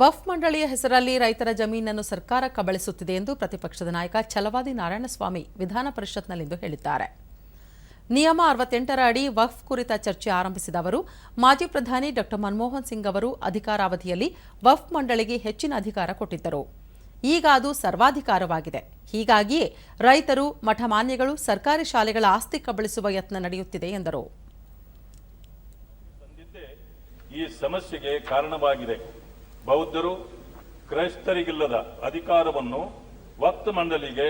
ವಫ್ ಮಂಡಳಿಯ ಹೆಸರಲ್ಲಿ ರೈತರ ಜಮೀನನ್ನು ಸರ್ಕಾರ ಕಬಳಿಸುತ್ತಿದೆ ಎಂದು ಪ್ರತಿಪಕ್ಷದ ನಾಯಕ ಚಲವಾದಿ ನಾರಾಯಣಸ್ವಾಮಿ ವಿಧಾನ ಪರಿಷತ್ನಲ್ಲಿಂದು ಹೇಳಿದ್ದಾರೆ. ನಿಯಮ ಅರವತ್ತೆಂಟರ ಅಡಿ ವಫ್ ಕುರಿತ ಚರ್ಚೆ ಆರಂಭಿಸಿದ ಅವರು, ಮಾಜಿ ಪ್ರಧಾನಿ ಡಾ ಮನಮೋಹನ್ ಸಿಂಗ್ ಅವರು ಅಧಿಕಾರಾವಧಿಯಲ್ಲಿ ವಫ್ ಮಂಡಳಿಗೆ ಹೆಚ್ಚಿನ ಅಧಿಕಾರ ಕೊಟ್ಟಿದ್ದರು. ಈಗ ಅದು ಸರ್ವಾಧಿಕಾರವಾಗಿದೆ. ಹೀಗಾಗಿಯೇ ರೈತರು, ಮಠಮಾನ್ಯಗಳು, ಸರ್ಕಾರಿ ಶಾಲೆಗಳ ಆಸ್ತಿ ಕಬಳಿಸುವ ಯತ್ನ ನಡೆಯುತ್ತಿದೆ ಎಂದರು. ಈ ಸಮಸ್ಯೆಗೆ ಕಾರಣವಾಗಿದೆ. ಬೌದ್ಧರು ಕ್ರೈಸ್ತರಿಗಿಲ್ಲದ ಅಧಿಕಾರವನ್ನು ವಕ್ತ ಮಂಡಳಿಗೆ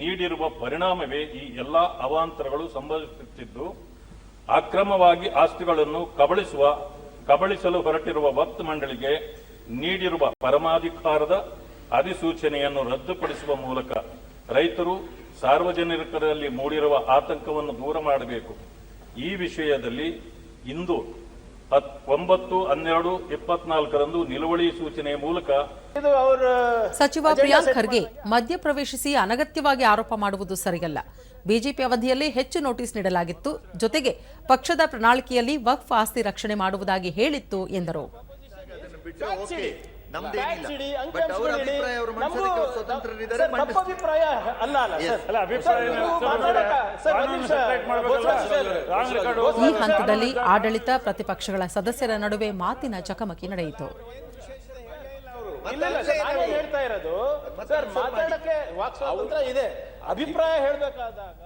ನೀಡಿರುವ ಪರಿಣಾಮವೇ ಈ ಎಲ್ಲ ಅವಾಂತರಗಳು ಸಂಭವಿಸುತ್ತಿದ್ದು, ಅಕ್ರಮವಾಗಿ ಆಸ್ತಿಗಳನ್ನು ಕಬಳಿಸುವ, ಕಬಳಿಸಲು ಹೊರಟಿರುವ ವಕ್ತ ಮಂಡಳಿಗೆ ನೀಡಿರುವ ಪರಮಾಧಿಕಾರದ ಅಧಿಸೂಚನೆಯನ್ನು ರದ್ದುಪಡಿಸುವ ಮೂಲಕ ರೈತರು ಸಾರ್ವಜನಿಕರಲ್ಲಿ ಮೂಡಿರುವ ಆತಂಕವನ್ನು ದೂರ ಮಾಡಬೇಕು. ಈ ವಿಷಯದಲ್ಲಿ ಇಂದು ಹತ್- ಒಂಬತ್ತು ಹನ್ನೆರಡು ಇಪ್ಪತ್ನಾಲ್ಕರಂದು ನಿಲುವಳಿ ಸೂಚನೆ ಮೂಲಕ ಇದು ಅವ್ರ ಸಚಿವ ಪ್ರಿಯಾಂಕ್ ಖರ್ಗೆ ಮಧ್ಯಪ್ರವೇಶಿಸಿ ಅನಗತ್ಯವಾಗಿ ಆರೋಪ ಮಾಡುವುದು ಸರಿಯಲ್ಲ. ಬಿಜೆಪಿ ಅವಧಿಯಲ್ಲಿ ಹೆಚ್ಚು ನೋಟಿಸ್ ನೀಡಲಾಗಿತ್ತು. ಜೊತೆಗೆ ಪಕ್ಷದ ಪ್ರಣಾಳಿಕೆಯಲ್ಲಿ ವಕ್ಫ್ ಆಸ್ತಿ ರಕ್ಷಣೆ ಮಾಡುವುದಾಗಿ ಹೇಳಿತ್ತು ಎಂದರು. ಅಭಿಪ್ರಾಯ ಅವರು ನಮಗೂ ಮಂಡಿಸಲಿಕ್ಕೆ ಅವರು ಸರ್, ತಪ್ಪು ಅಭಿಪ್ರಾಯ ಅಲ್ಲ ಈ ಹಂತದಲ್ಲಿ ಆಡಳಿತ ಪ್ರತಿಪಕ್ಷಗಳ ಸದಸ್ಯರ ನಡುವೆ ಮಾತಿನ ಚಕಮಕಿ ನಡೆಯಿತು. ಇಲ್ಲ ಇಲ್ಲ ಹೇಳ್ತಾ ಇರೋದು. ಸರ್ ಮಾತಾಡಕ್ಕೆ ವಾಕ್ ಸ್ವಾತಂತ್ರ್ಯ ಇದೆ. ಅಭಿಪ್ರಾಯ ಹೇಳ್ಬೇಕಾದಾಗ